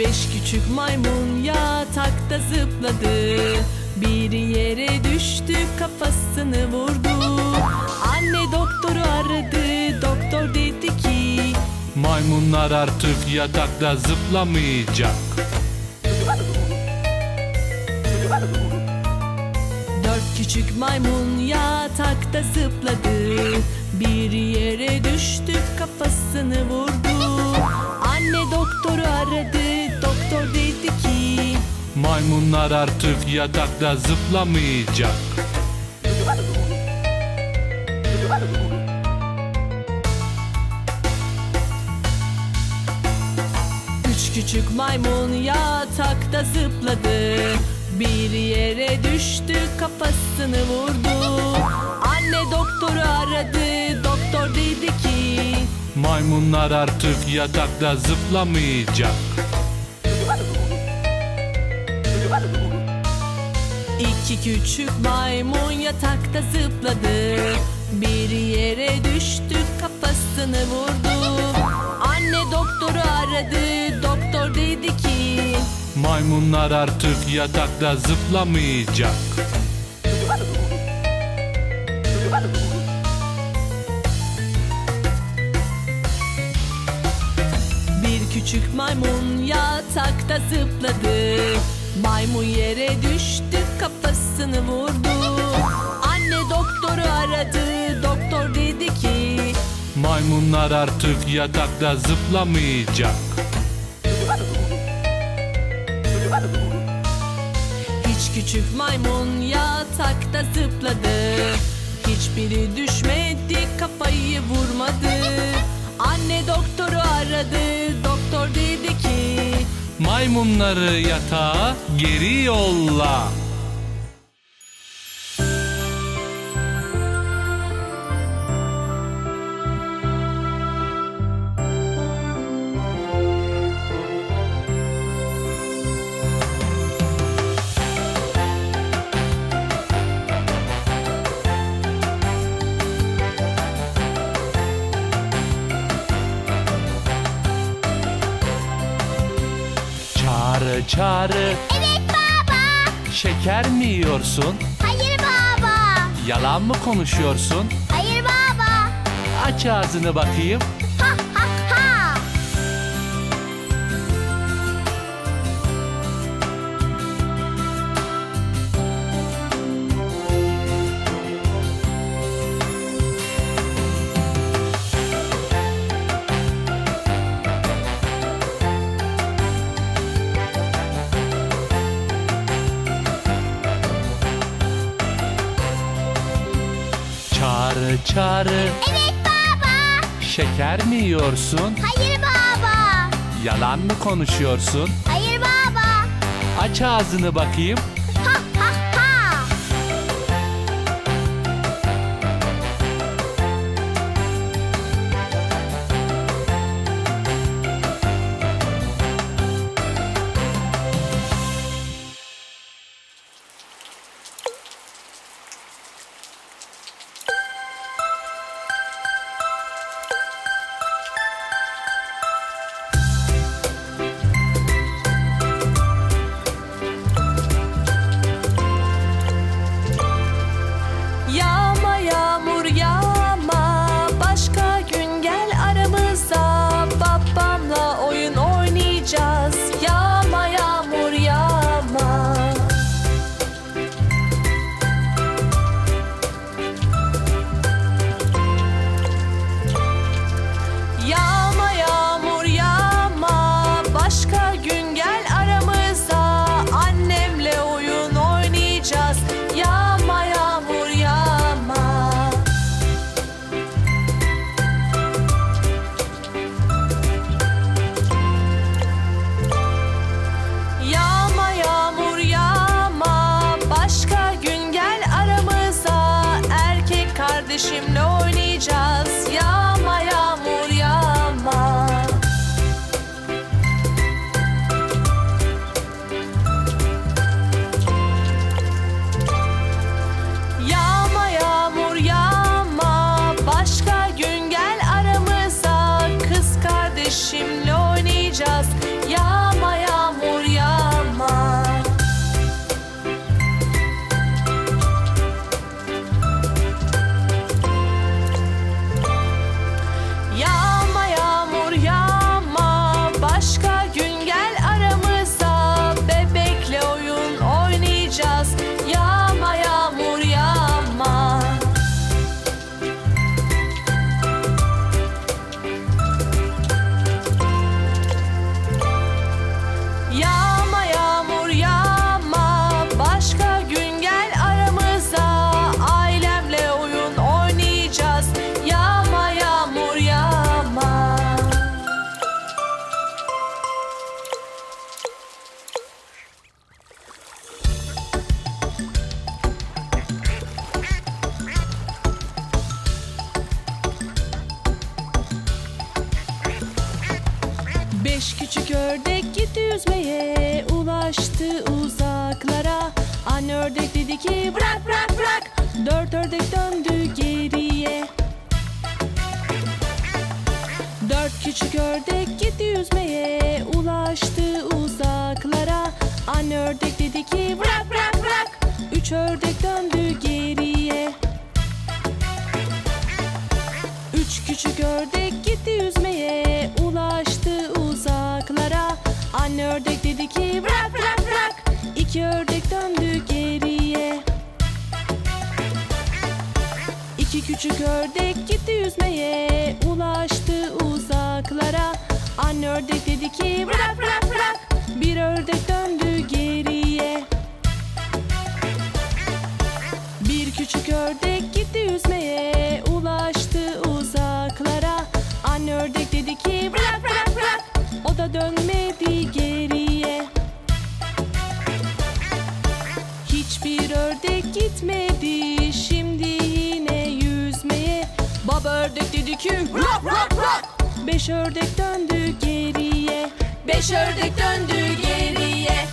Beş küçük maymun yatakta zıpladı. Bir yere düştü kafasını vurdu. Anne doktoru aradı. Doktor dedi ki Maymunlar artık yatakta zıplamayacak. Dört küçük maymun yatakta zıpladı. Bir yere düştü kafasını vurdu. Anne doktoru aradı doktor dedi ki Maymunlar artık yatakta zıplamayacak. Üç küçük maymun yatakta zıpladı Bir yere düştü kafasını vurdu Anne doktoru aradı doktor dedi ki Maymunlar artık yatakta zıplamayacak. İki küçük maymun yatakta zıpladı. Bir yere düştü kafasını vurdu. Anne doktoru aradı doktor dedi ki Maymunlar artık yatakta zıplamayacak. Bir küçük maymun yatakta zıpladı. Maymun yere düştü kafasını vurdu Anne doktoru aradı doktor dedi ki Maymunlar artık yatakta zıplamayacak. Hiç küçük maymun yatakta zıpladı Hiçbiri düşmedi kafayı vurmadı Anne doktoru aradı doktor dedi ki Maymunları yatağa geri yolla. Çağrı çağrı Evet baba. şeker mi yiyorsun? Hayır baba. Yalan mı konuşuyorsun? Hayır baba. Aç ağzını bakayım. Çağrı Evet baba. şeker mi yiyorsun? Hayır baba. Yalan mı konuşuyorsun? Hayır baba. Aç ağzını bakayım. Yeah. Beş küçük ördek gitti yüzmeye Ulaştı uzaklara. Anne ördek dedi ki bırak bırak bırak. Dört ördek döndü geriye. Dört küçük ördek gitti yüzmeye Ulaştı uzaklara. Anne ördek dedi ki bırak ördek dedi ki bırak bırak bırak. İki ördek döndü geriye. İki küçük ördek gitti yüzmeye. Ulaştı uzaklara. Anne ördek dedi ki bırak bırak bırak. Bir ördek döndü geriye. Bir küçük ördek gitti yüzmeye. Ulaştı uzaklara. Anne ördek dedi ki bırak bırak bırak. O da dönmedi ördek dedi ki rak rak rak Beş ördek döndü geriye Beş ördek döndü geriye.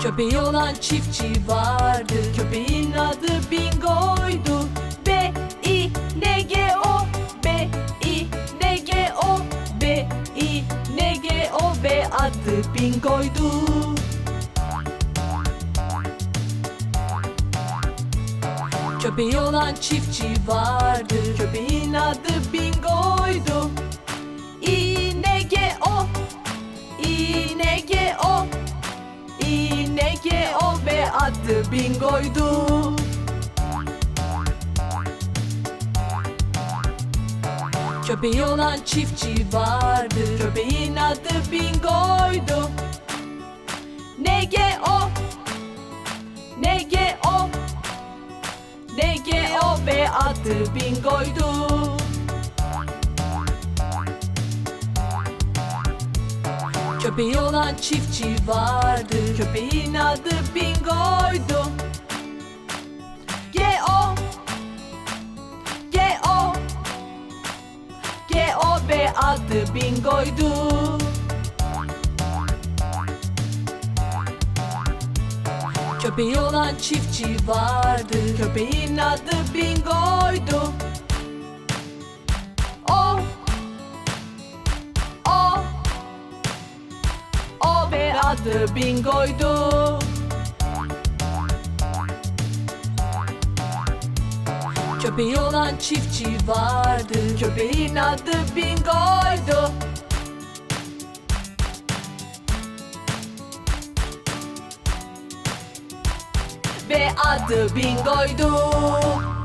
Köpeği olan çiftçi vardı Köpeğin adı Bingo'ydu. B I N G O. B I N G O. B I N G O. B adı Bingo'ydu Köpeği olan çiftçi vardı Köpeğin adı Bingo'ydu. I N G O I N G O I N G O B adı Bingo'ydu. Köpeği olan çiftçi vardı Köpeğin adı Bingo'ydu. N adı Bingo'ydu. Köpeği olan çiftçi vardı. Köpeğin adı Bingo'ydu. G O. G O. G O B adı Bingo'ydu Köpeği olan çiftçi vardı. Köpeğin adı Bingo'ydu. O O O B adı Bingo'ydu. Köpeği olan çiftçi vardı. Köpeğin adı Bingo'ydu Ve adı Bingo'ydu